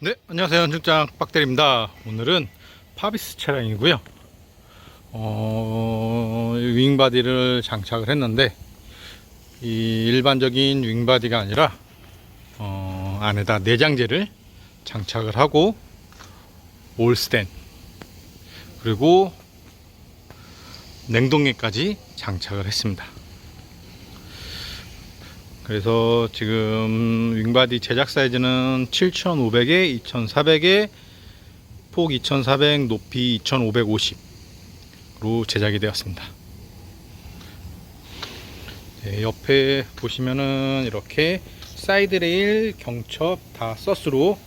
네, 안녕하세요. 현중장 빡대리입니다. 오늘은 파비스 차량이고요. 어, 윙바디를 장착을 했는데 이 일반적인 윙바디가 아니라 어, 안에다 내장재를 장착을 하고 올스텐 그리고 냉동기까지 장착을 했습니다. 그래서 지금 윙바디 제작 사이즈는 7500에 2400에 폭 2400 높이 2550으로 제작이 되었습니다. 네, 옆에 보시면은 이렇게 사이드 레일 경첩 다 서스로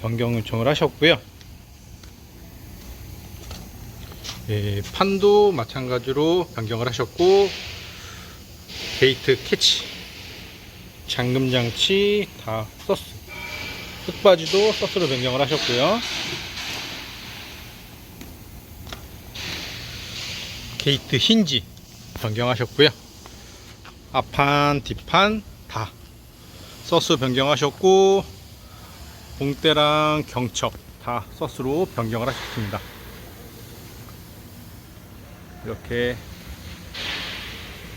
변경 요청을 하셨고요. 예, 판도 마찬가지로 변경을 하셨고 게이트 캐치 잠금 장치 다 서스. 흙바지도 서스로 변경을 하셨고요. 게이트 힌지 변경하셨고요. 앞판 뒷판 다 서스 변경하셨고 봉대랑 경첩 다 서스로 변경을 하셨습니다. 이렇게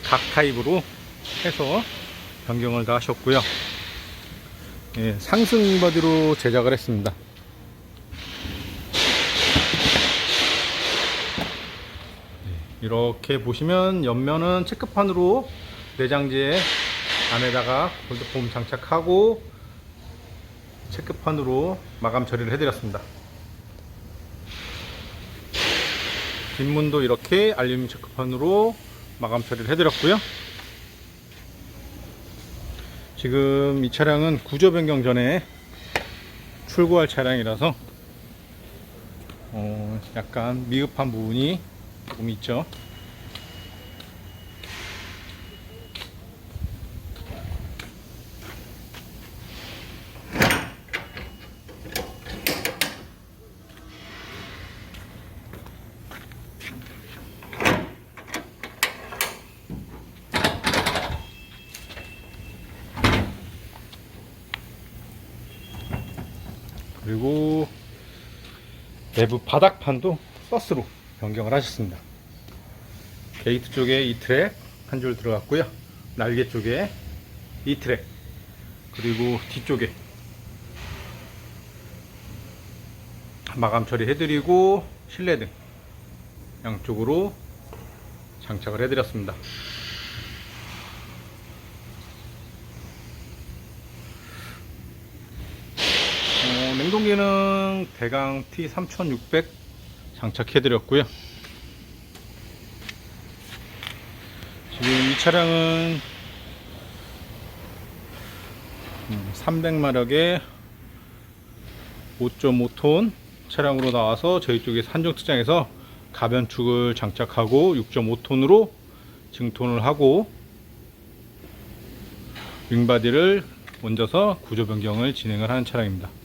각 타입으로 해서 변경을 다 하셨고요. 예, 상승 윙바디로 제작을 했습니다. 예, 이렇게 보시면 옆면은 체크판으로 내장재 안에다가 골드폼 장착하고 체크판으로 마감 처리를 해드렸습니다. 뒷문도 이렇게 알루미늄 체크판으로 마감 처리를 해드렸고요. 지금 이 차량은 구조 변경 전에 출고할 차량이라서 어 약간 미흡한 부분이 조금 있죠. 그리고 내부 바닥판도 서스로 변경을 하셨습니다. 게이트 쪽에 이 트랙 한 줄 들어갔고요. 날개 쪽에 이 트랙 그리고 뒤쪽에 마감 처리해드리고 실내등 양쪽으로 장착을 해드렸습니다. 어, 냉동기는 대강 T3600 장착해 드렸고요. 지금 이 차량은 300마력의 5.5톤 차량으로 나와서 저희 쪽에서 한정 특장에서 가변축을 장착하고 6.5톤으로 증톤을 하고 윙바디를 얹어서 구조 변경을 진행을 하는 차량입니다.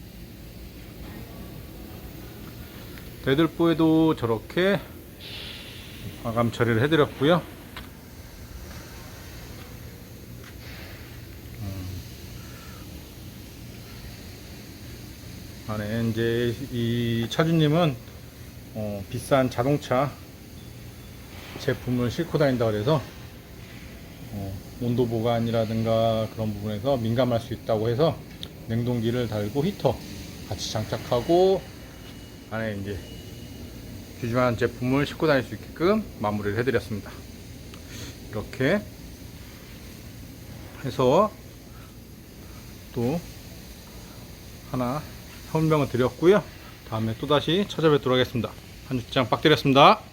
배들보에도 저렇게 마감 처리를 해드렸고요. 음. 안에 이제 이 차주님은 어, 비싼 자동차 제품을 싣고 다닌다 그래서 어, 온도 보관이라든가 그런 부분에서 민감할 수 있다고 해서 냉동기를 달고 히터 같이 장착하고 안에 이제 귀중한 제품을 싣고 다닐 수 있게끔 마무리를 해드렸습니다. 이렇게 해서 또 하나 설명을 드렸고요. 다음에 또다시 찾아뵙도록 하겠습니다. 한 주장 빡드렸습니다.